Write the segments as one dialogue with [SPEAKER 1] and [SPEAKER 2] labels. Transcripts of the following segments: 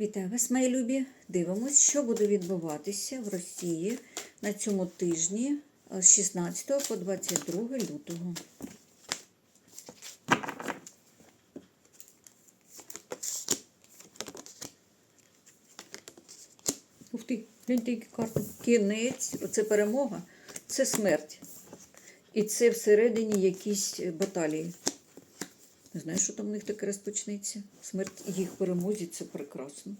[SPEAKER 1] Вітаю вас, мої любі. Дивимось, що буде відбуватися в Росії на цьому тижні е, з 16 по 22 лютого. Ух ти, гляньте, які карти. Кінець, оце перемога, це смерть. І це всередині якісь баталії. Не знаю, що там в них таке розпочнеться. Смерть їх перемозі це прекрасно.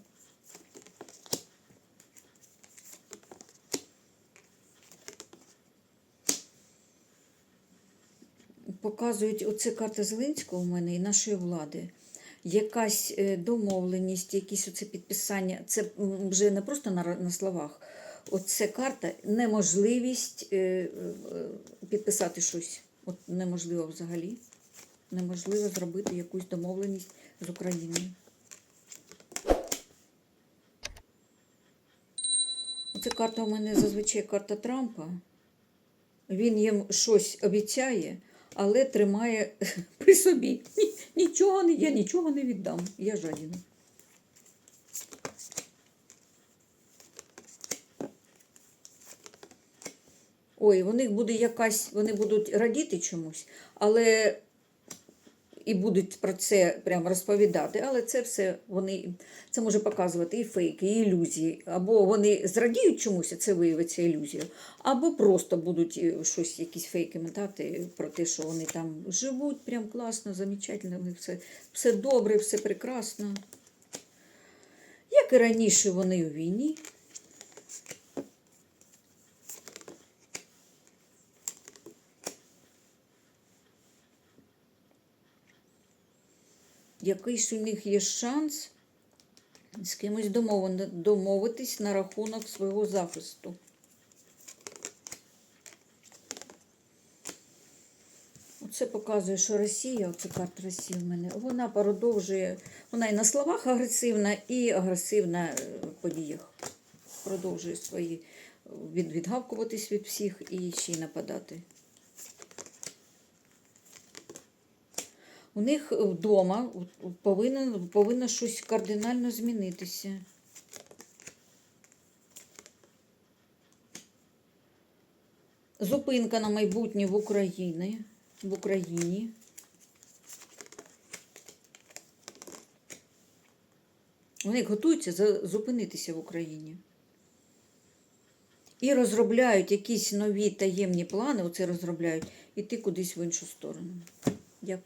[SPEAKER 1] Показують оце карта Зеленського у мене і нашої влади. Якась е, домовленість, якісь оце підписання. Це вже не просто на, на словах. Оце карта неможливість е, е, підписати щось. От неможливо взагалі неможливо зробити якусь домовленість з Україною. Оце карта у мене зазвичай карта Трампа. Він їм щось обіцяє, але тримає при собі. Ні- Нічого не, я нічого не віддам. Я жадіна. Ой, у них буде якась, вони будуть радіти чомусь, але і будуть про це прямо розповідати, але це все вони це може показувати і фейки, і ілюзії. Або вони зрадіють чомусь, а це виявиться ілюзією, або просто будуть е, щось, якісь фейки метати про те, що вони там живуть прям класно, замечательно, все, все добре, все прекрасно. Як і раніше вони у війні. Якийсь у них є шанс з кимось домовитись на рахунок свого захисту. Оце показує, що Росія, оце карта Росії в мене, вона продовжує, вона і на словах агресивна, і агресивна е, в подіях. Продовжує свої від, відгавкуватись від всіх і ще й нападати. У них вдома повинно, повинно щось кардинально змінитися. Зупинка на майбутнє в Україні. В Україні. Вони готуються зупинитися в Україні. І розробляють якісь нові таємні плани, оце розробляють, іти кудись в іншу сторону. Дякую.